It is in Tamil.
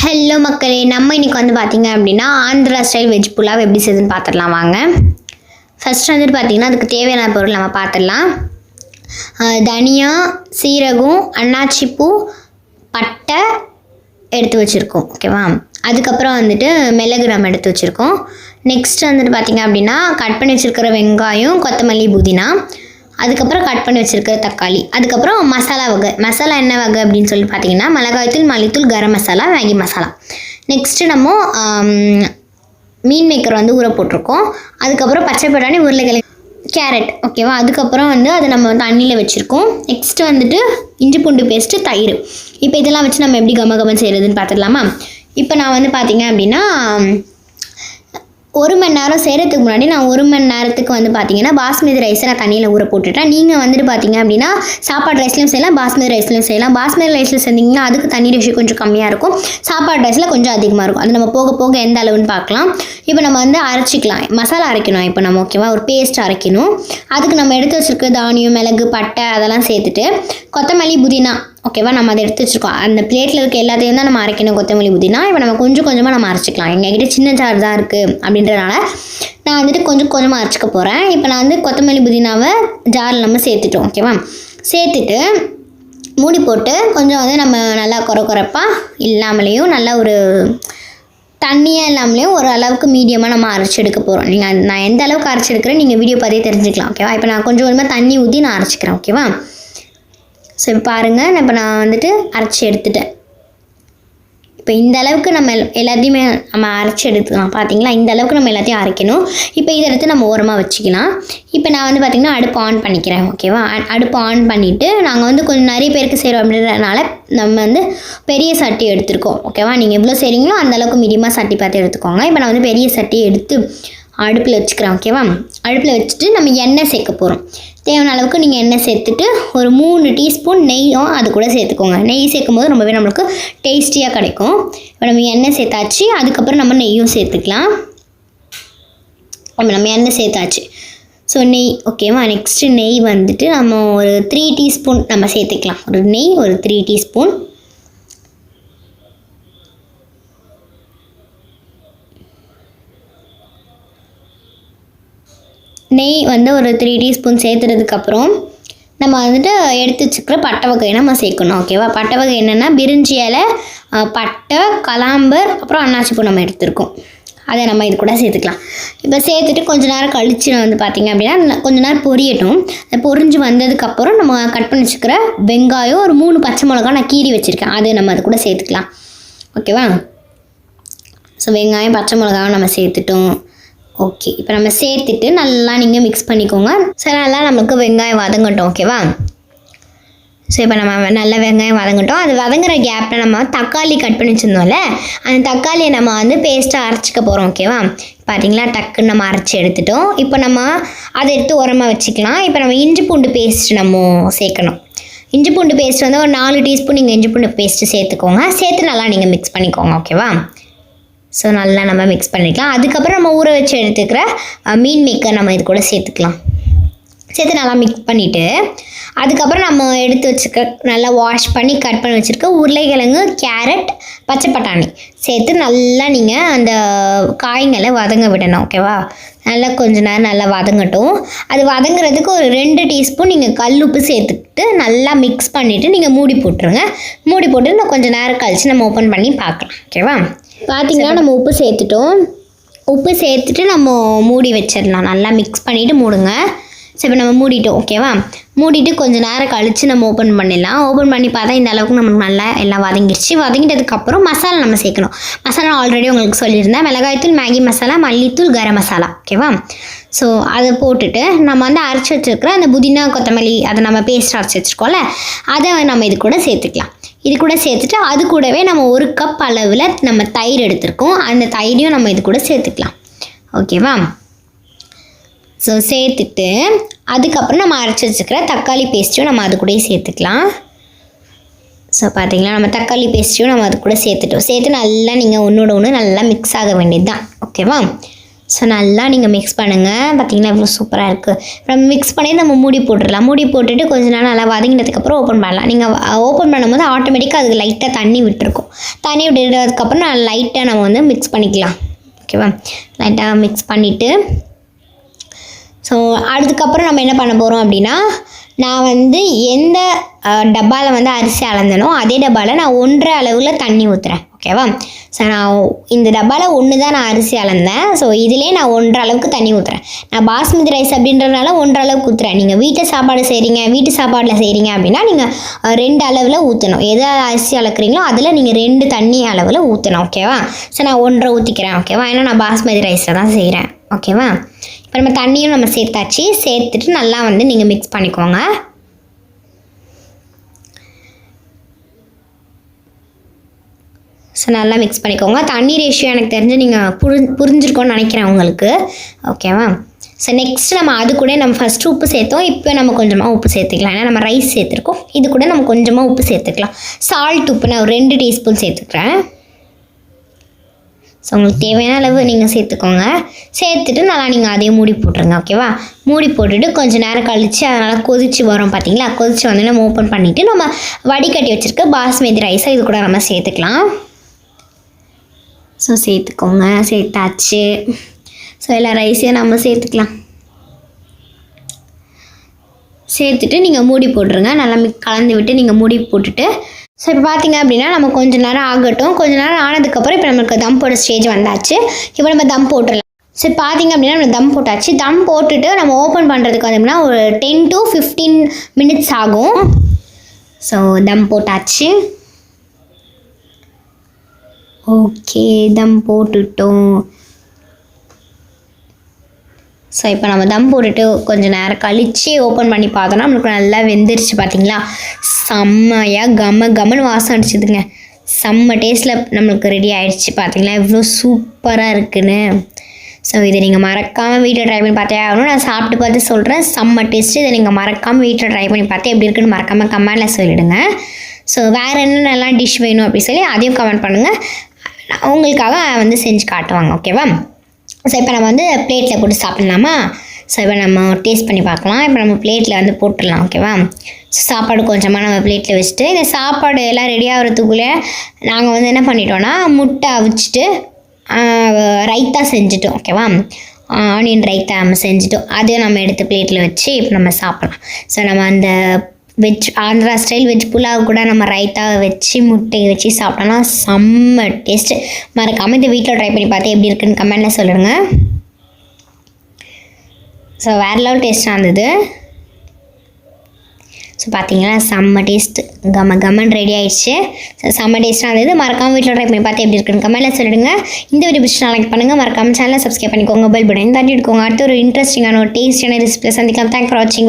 ஹலோ மக்களே நம்ம இன்னைக்கு வந்து பார்த்திங்க அப்படின்னா ஆந்திரா ஸ்டைல் வெஜ் புலாவ் எப்படி செய்யுதுன்னு பார்த்துடலாம் வாங்க. ஃபஸ்ட் வந்துட்டு பார்த்திங்கன்னா அதுக்கு தேவையான பொருள் நம்ம பார்த்துடலாம் தனியா சீரகம் அன்னாச்சிப்பூ பட்டை எடுத்து வச்சுருக்கோம் ஓகேவா அதுக்கப்புறம் வந்துட்டு மிளகு நம்ம எடுத்து வச்சுருக்கோம். நெக்ஸ்ட் வந்துட்டு பார்த்திங்க அப்படின்னா கட் பண்ணி வச்சுருக்கிற வெங்காயம் கொத்தமல்லி புதினா. அதுக்கப்புறம் கட் பண்ணி வச்சுருக்கிற தக்காளி. அதுக்கப்புறம் மசாலா வகை. மசாலா என்ன வகை அப்படின்னு சொல்லி பார்த்தீங்கன்னா மிளகாய்த்தூள் மல்லித்தூள் கரம் மசாலா மேகி மசாலா. நெக்ஸ்ட்டு நம்ம மீன் மேக்கர் வந்து ஊற போட்டிருக்கோம். அதுக்கப்புறம் பச்சை பட்டாணி உருளைக்கிழங்கு கேரட். ஓகேவா அதுக்கப்புறம் வந்து அதை நம்ம வந்து தண்ணியில் வச்சுருக்கோம். நெக்ஸ்ட்டு வந்துட்டு இஞ்சி பூண்டு பேஸ்ட்டு தயிர். இப்போ இதெல்லாம் வச்சு நம்ம எப்படி கம கமன் செய்கிறதுன்னு பார்த்துடலாமா இப்போ நான் வந்து பார்த்தீங்க அப்படின்னா ஒரு மணி நேரம் செய்கிறதுக்கு முன்னாடி நான் ஒரு மணி நேரத்துக்கு வந்து பார்த்தீங்கன்னா பாஸ்மதி ரைஸை நான் தண்ணியில் ஊற போட்டுட்டேன். நீங்கள் வந்துட்டு பார்த்தீங்க அப்படின்னா சாப்பாடு ரைஸ்லையும் செய்யலாம் பாஸ்மதி ரைஸ்லையும் செய்யலாம். பாஸ்மதி ரைஸில் செஞ்சிங்கன்னா அதுக்கு தண்ணி ரேஷியோ கொஞ்சம் கம்மியாக இருக்கும். சாப்பாடு ரைஸில் கொஞ்சம் அதிகமாக இருக்கும். அது நம்ம போக போக எந்த அளவுன்னு பார்க்கலாம் இப்போ நம்ம வந்து அரைச்சிக்கலாம். மசாலா அரைக்கணும் இப்போ நம்ம ஓகேவா ஒரு பேஸ்ட் அரைக்கணும். அதுக்கு நம்ம எடுத்து வச்சுருக்க தானியம் மிளகு பட்டை அதெல்லாம் சேர்த்துட்டு கொத்தமல்லி புதினா ஓகேவா நம்ம அதை எடுத்து வச்சுருக்கோம். அந்த பிளேட்டில் இருக்க எல்லாத்தையும் தான் நம்ம அரைக்கணும் கொத்தமல்லி புதினா. இப்போ நம்ம கொஞ்சம் கொஞ்சமாக நம்ம அரைச்சிக்கலாம். எங்ககிட்ட சின்ன ஜார் தான் இருக்குது அப்படின்றனால நான் வந்துட்டு கொஞ்சம் கொஞ்சமாக அரைச்சிக்க போகிறேன் இப்போ நான் வந்து கொத்தமல்லி புதினாவை ஜாரில் நம்ம சேர்த்துட்டோம் ஓகேவா? சேர்த்துட்டு மூடி போட்டு கொஞ்சம் வந்து நம்ம நல்லா குறை குறைப்பாக இல்லாமலேயும் நல்லா ஒரு தண்ணியாக இல்லாமலேயும் ஒரு அளவுக்கு மீடியமாக நம்ம அரைச்சி எடுக்க போகிறோம் நீங்கள் நான் எந்த அளவுக்கு அரைச்சி எடுக்கிறேன் நீங்கள் வீடியோ பார்த்தே தெரிஞ்சுக்கலாம் ஓகேவா? இப்போ நான் கொஞ்சம் கொஞ்சமாக தண்ணி ஊற்றி நான் அரைச்சிக்கிறேன் ஓகேவா? ஸோ இப்போ பாருங்கள் நான் இப்போ நான் வந்துட்டு அரைச்சி எடுத்துட்டேன். இப்போ இந்த அளவுக்கு நம்ம எல்லாத்தையுமே நம்ம அரைச்சி எடுத்துக்கலாம். பார்த்தீங்களா இந்த அளவுக்கு நம்ம எல்லாத்தையும் அரைக்கணும். இப்போ இதை எடுத்து நம்ம ஓரமாக வச்சுக்கலாம். இப்போ நான் வந்து பார்த்திங்கன்னா அடுப்பு ஆன் பண்ணிக்கிறேன். ஓகேவா அ- அடுப்பு ஆன் பண்ணிவிட்டு நாங்கள் வந்து கொஞ்சம் நிறைய பேருக்கு செய்கிறோம் அப்படின்றதுனால நம்ம வந்து பெரிய சட்டி எடுத்துருக்கோம். ஓகேவா நீங்கள் எவ்வளோ செய்கிறீங்களோ அந்தளவுக்கு மீடியமாக சட்டி பார்த்து எடுத்துக்கோங்க. இப்போ நான் வந்து பெரிய சட்டி எடுத்து அடுப்பில் வச்சுக்கிறேன். ஓகேவா அடுப்பில் வச்சுட்டு நம்ம எண்ணெய் சேர்க்க போகிறோம் தேவையான அளவுக்கு நீங்கள் எண்ணெய் சேர்த்துட்டு ஒரு மூணு டீஸ்பூன் நெய்யும் அது கூட சேர்த்துக்கோங்க. நெய் சேர்க்கும் போது ரொம்பவே நம்மளுக்கு டேஸ்டியாக கிடைக்கும். இப்போ நம்ம எண்ணெய் சேர்த்தாச்சு அதுக்கப்புறம் நம்ம நெய்யும் சேர்த்துக்கலாம். நம்ம நம்ம எண்ணெய் சேர்த்தாச்சு. ஸோ நெய் ஓகேவா நெக்ஸ்ட்டு நெய் வந்துட்டு நம்ம ஒரு த்ரீ டீஸ்பூன் நம்ம சேர்த்துக்கலாம். ஒரு நெய் ஒரு த்ரீ டீஸ்பூன். நெய் வந்து ஒரு த்ரீ டீஸ்பூன் சேர்த்துறதுக்கப்புறம் நம்ம வந்துட்டு எடுத்து வச்சுக்கிற பட்டை வகை நம்ம சேர்க்கணும் ஓகேவா பட்டை வகை என்னென்னா பிரிஞ்சி இலை பட்டை கலாம்பர் அப்புறம் அன்னாச்சிப்பூ நம்ம எடுத்துருக்கோம். அதை நம்ம இது கூட சேர்த்துக்கலாம். இப்போ சேர்த்துட்டு கொஞ்ச நேரம் கழிச்சு வந்து பார்த்திங்க அப்படின்னா கொஞ்ச நேரம் பொரியட்டும். அது பொரிஞ்சு வந்ததுக்கப்புறம் நம்ம கட் பண்ணி வச்சுக்கிற வெங்காயம் ஒரு மூணு பச்சை மிளகா நான் கீறி வச்சுருக்கேன். அது நம்ம அது கூட சேர்த்துக்கலாம். ஓகேவா ஸோ வெங்காயம் பச்சை மிளகாவும் நம்ம சேர்த்துட்டோம். ஓகே இப்போ நம்ம சேர்த்துட்டு நல்லா நீங்கள் மிக்ஸ் பண்ணிக்கோங்க. சரி நல்லா நமக்கு வெங்காயம் வதங்கட்டும் ஓகேவா ஸோ இப்போ நம்ம நல்ல வெங்காயம் வதங்கட்டும். அது வதங்குற கேப்பில் நம்ம தக்காளி கட் பண்ணி வச்சுருந்தோம்ல அந்த தக்காளியை நம்ம வந்து பேஸ்ட்டாக அரைச்சிக்க போகிறோம் ஓகேவா பார்த்தீங்களா டக்குன்னு நம்ம அரைச்சி எடுத்துட்டோம். இப்போ நம்ம அதை எடுத்து உரமாக வச்சுக்கலாம். இப்போ நம்ம இஞ்சி பூண்டு பேஸ்ட் நம்ம சேர்க்கணும். இஞ்சி பூண்டு பேஸ்ட் வந்து ஒரு நாலு டீஸ்பூன் நீங்கள் இஞ்சி பூண்டு பேஸ்ட்டு சேர்த்துக்கோங்க. சேர்த்து நல்லா நீங்கள் மிக்ஸ் பண்ணிக்கோங்க ஓகேவா ஸோ நல்லா நம்ம மிக்ஸ் பண்ணிக்கலாம். அதுக்கப்புறம் நம்ம ஊற வச்சு எடுத்துக்கிற மீன் மேக்கர் நம்ம இது கூட சேர்த்துக்கலாம். சேர்த்து நல்லா மிக்ஸ் பண்ணிவிட்டு அதுக்கப்புறம் நம்ம எடுத்து வச்சுக்க நல்லா வாஷ் பண்ணி கட் பண்ணி வச்சுருக்க உருளைக்கிழங்கு கேரட் பச்சை பட்டாணி சேர்த்து நல்லா நீங்கள் அந்த காய்களை வதங்க விடணும் ஓகேவா நல்லா கொஞ்ச நேரம் நல்லா வதங்கட்டும். அது வதங்குறதுக்கு ஒரு ரெண்டு டீஸ்பூன் நீங்கள் கல் உப்பு சேர்த்துக்கிட்டு நல்லா மிக்ஸ் பண்ணிவிட்டு நீங்கள் மூடி போட்டுருங்க. மூடி போட்டு இன்னும் கொஞ்சம் நேரம் கழித்து நம்ம ஓப்பன் பண்ணி பார்க்கலாம் ஓகேவா பார்த்தீங்கன்னா நம்ம உப்பு சேர்த்துட்டோம். உப்பு சேர்த்துட்டு நம்ம மூடி வச்சிடலாம். நல்லா மிக்ஸ் பண்ணிவிட்டு மூடுங்க. சரி இப்போ நம்ம மூடிட்டோம். ஓகேவா மூடிட்டு கொஞ்ச நேரம் கழித்து நம்ம ஓப்பன் பண்ணிடலாம். ஓப்பன் பண்ணி பார்த்தா இந்த அளவுக்கு நமக்கு நல்லா எல்லாம் வதங்கிடுச்சு வதங்கிட்டதுக்கப்புறம் மசாலா நம்ம சேர்க்கணும். மசாலா ஆல்ரெடி உங்களுக்கு சொல்லியிருந்தேன். மிளகாய்த்தூள் மேகி மசாலா மல்லித்தூள் கரம் மசாலா. ஓகேவா ஸோ அதை போட்டுட்டு நம்ம வந்து அரைச்சி வச்சுருக்கிற அந்த புதினா கொத்தமல்லி அதை நம்ம பேஸ்ட் அரைச்சி வச்சுருக்கோம்ல அதை நம்ம இது கூட சேர்த்துக்கலாம். இது கூட சேர்த்துட்டு அது கூடவே நம்ம ஒரு கப் அளவில் நம்ம தயிர் எடுத்திருக்கோம். அந்த தயிரையும் நம்ம இது கூட சேர்த்துக்கலாம். ஓகேவா ஸோ சேர்த்துட்டு அதுக்கப்புறம் நம்ம அரைச்சி வச்சுக்கிற தக்காளி பேஸ்ட்டையும் நம்ம அது கூட சேர்த்துக்கலாம். ஸோ பார்த்தீங்களா நம்ம தக்காளி பேஸ்ட்டையும் நம்ம அது கூட சேர்த்துட்டோம். சேர்த்து நல்லா நீங்கள் ஒன்றோட ஒன்று நல்லா மிக்ஸ் ஆக வேண்டியது தான் ஓகேவா ஸோ நல்லா நீங்கள் மிக்ஸ் பண்ணுங்கள் பார்த்தீங்கன்னா இவ்வளோ சூப்பராக இருக்குது அப்புறம் மிக்ஸ் பண்ணி நம்ம மூடி போட்டுடலாம். மூடி போட்டுட்டு கொஞ்ச நேரம் நல்லா வதங்கினதுக்கப்புறம் ஓப்பன் பண்ணலாம். நீங்கள் ஓப்பன் பண்ணும்போது ஆட்டோமேட்டிக்காக அதுக்கு லைட்டாக தண்ணி விட்டுருக்கும். தண்ணி விட்டுட்டதுக்கப்புறம் நான் லைட்டாக நம்ம வந்து மிக்ஸ் பண்ணிக்கலாம். ஓகேவா லைட்டாக மிக்ஸ் பண்ணிவிட்டு ஸோ அதுக்கப்புறம் நம்ம என்ன பண்ண போகிறோம் அப்படின்னா நான் வந்து எந்த டப்பாவில் வந்து அரிசி அளந்தனோ அதே டப்பாவில் நான் ஒன்றரை அளவில் தண்ணி ஊற்றுறேன் ஓகேவா? ஸோ நான் இந்த டப்பாவில் ஒன்று தான் நான் அரிசி அளந்தேன். ஸோ இதிலே நான் ஒன்றரை அளவுக்கு தண்ணி ஊற்றுறேன் நான் பாஸ்மதி ரைஸ் அப்படின்றதுனால ஒன்றரை அளவுக்கு ஊற்றுறேன் நீங்கள் வீட்டு சாப்பாடு செய்கிறீங்க வீட்டு சாப்பாடில் செய்கிறீங்க அப்படின்னா நீங்கள் ரெண்டு அளவில் ஊற்றணும் எதை அரிசி அளக்குறீங்களோ அதில் நீங்கள் ரெண்டு தண்ணி அளவில் ஊற்றணும் ஓகேவா? ஸோ நான் ஒன்றரை ஊற்றிக்கிறேன் ஓகேவா? ஏன்னா நான் பாஸ்மதி ரைஸில் தான் செய்கிறேன் ஓகேவா? இப்போ நம்ம தண்ணியும் நம்ம சேர்த்தாச்சு. சேர்த்துட்டு நல்லா வந்து நீங்கள் மிக்ஸ் பண்ணிக்கோங்க. ஸோ நல்லா மிக்ஸ் பண்ணிக்கோங்க. தண்ணி ரேஷியோ எனக்கு தெரிஞ்சு நீங்கள் புரி புரிஞ்சிருக்கோன்னு நினைக்கிறேன் உங்களுக்கு. ஓகேவா ஸோ நெக்ஸ்ட் நம்ம அது கூட நம்ம ஃபஸ்ட்டு உப்பு சேர்த்தோம். இப்போ நம்ம கொஞ்சமாக உப்பு சேர்த்துக்கலாம். ஏன்னா நம்ம ரைஸ் சேர்த்துருக்கோம். இது கூட நம்ம கொஞ்சமாக உப்பு சேர்த்துக்கலாம். சால்ட் உப்பு நான் ஒரு ரெண்டு டீஸ்பூன் சேர்த்துக்கிறேன். ஸோ உங்களுக்கு தேவையான அளவு நீங்கள் சேர்த்துக்கோங்க. சேர்த்துட்டு நல்லா நீங்கள் அதையும் மூடி போட்டுருங்க. ஓகேவா மூடி போட்டுட்டு கொஞ்சம் நேரம் கழித்து அதனால் கொதிச்சு வரும் பார்த்தீங்களா கொதிச்சு வந்து நம்ம ஓப்பன் பண்ணிவிட்டு நம்ம வடிகட்டி வச்சுருக்க பாஸ்மதி ரைஸை இது கூட நம்ம சேர்த்துக்கலாம். ஸோ சேர்த்துக்கோங்க. சேர்த்தாச்சு. ஸோ எல்லா ரைஸையும் நம்ம சேர்த்துக்கலாம். சேர்த்துட்டு நீங்கள் மூடி போட்டுருங்க. நல்லா மிக் கலந்து விட்டு நீங்கள் மூடி போட்டுட்டு. ஸோ இப்போ பார்த்தீங்க அப்படின்னா நம்ம கொஞ்ச நேரம் ஆகட்டும். கொஞ்ச நேரம் ஆனதுக்கப்புறம் இப்போ நம்மளுக்கு தம் போட ஸ்டேஜ் வந்தாச்சு. இப்போ நம்ம தம் போட்டுடலாம். ஸோ பார்த்தீங்க அப்படின்னா நம்ம தம் போட்டாச்சு. தம் போட்டுட்டு நம்ம ஓப்பன் பண்ணுறதுக்கு வந்து ஒரு டென் டு ஃபிஃப்டீன் மினிட்ஸ் ஆகும். ஸோ தம் போட்டாச்சு. ஓகே தம் போட்டுட்டோம். ஸோ இப்போ நம்ம தம் போட்டுட்டு கொஞ்சம் நேரம் கழித்து ஓப்பன் பண்ணி பார்த்தோன்னா நம்மளுக்கு நல்லா வெந்துருச்சு பார்த்தீங்களா? செம்மையாக கம கமன்னு வாசம் அடிச்சுதுங்க. செம்ம டேஸ்ட்டில் நம்மளுக்கு ரெடி ஆகிடுச்சு பார்த்தீங்களா? இவ்வளோ சூப்பராக இருக்குன்னு. ஸோ இதை நீங்கள் மறக்காமல் வீட்டில் ட்ரை பண்ணி பார்த்தே ஆகணும். நான் சாப்பிட்டு பார்த்து சொல்கிறேன் செம்ம டேஸ்ட்டு இதை நீங்கள் மறக்காமல் வீட்டில் ட்ரை பண்ணி பார்த்து எப்படி இருக்குன்னு மறக்காமல் கமெண்டில் சொல்லிவிடுங்க ஸோ வேறு என்னென்னலாம் டிஷ் வேணும் அப்படின்னு சொல்லி அதையும் கமெண்ட் பண்ணுங்கள் உங்களுக்காக வந்து செஞ்சு காட்டுவாங்க ஓகேவா ஸோ இப்போ நம்ம வந்து பிளேட்டில் போட்டு சாப்பிட்லாமா? ஸோ இப்போ நம்ம டேஸ்ட் பண்ணி பார்க்கலாம். இப்போ நம்ம பிளேட்டில் வந்து போட்டுடலாம் ஓகேவா ஸோ சாப்பாடு கொஞ்சமாக நம்ம பிளேட்டில் வச்சுட்டு இந்த சாப்பாடு எல்லாம் ரெடி ஆகிறதுக்குள்ளே நாங்கள் வந்து என்ன பண்ணிட்டோன்னா முட்டை அவிச்சிட்டு ரைத்தா செஞ்சுட்டோம் ஓகேவா ஆனியன் ரைத்தா நம்ம செஞ்சுட்டோம். அதையும் நம்ம எடுத்து பிளேட்டில் வச்சு இப்போ நம்ம சாப்பிட்லாம். ஸோ நம்ம அந்த veg Andhra style veg pulao கூட நம்ம ரைத்தாவை வச்சு முட்டையை வச்சு சாப்பிட்டோம்னா செம்ம டேஸ்ட்டு மறக்காமல் இந்த வீட்டில் ட்ரை பண்ணி பார்த்து எப்படி இருக்குன்னு கமெண்டில் சொல்லுங்க. ஸோ வேறு லெவல் டேஸ்ட்டாக இருந்தது. ஸோ பார்த்தீங்களா செம்ம டேஸ்ட்டு கம கமன் ரெடி ஆயிடுச்சு. ஸோ செம்ம டேஸ்ட்டாக இருந்தது. மறக்காமல் வீட்டில் ட்ரை பண்ணி பார்த்து எப்படி இருக்குன்னு கமெண்ட்டில் சொல்லிடுங்க. இந்த வீடியோ பிடிச்சி லைக் பண்ணுங்கள் மறக்காமல் சேனலை சப்ஸ்கிரைப் பண்ணிக்கோங்க. பெல் பட்டன் தட்டி எடுக்கோங்க. அடுத்த ஒரு இன்ட்ரெஸ்டிங்கான ஒரு டேஸ்டியான ரெசிபியை சந்திக்கலாம். தேங்க் ஃபார் வாட்சிங்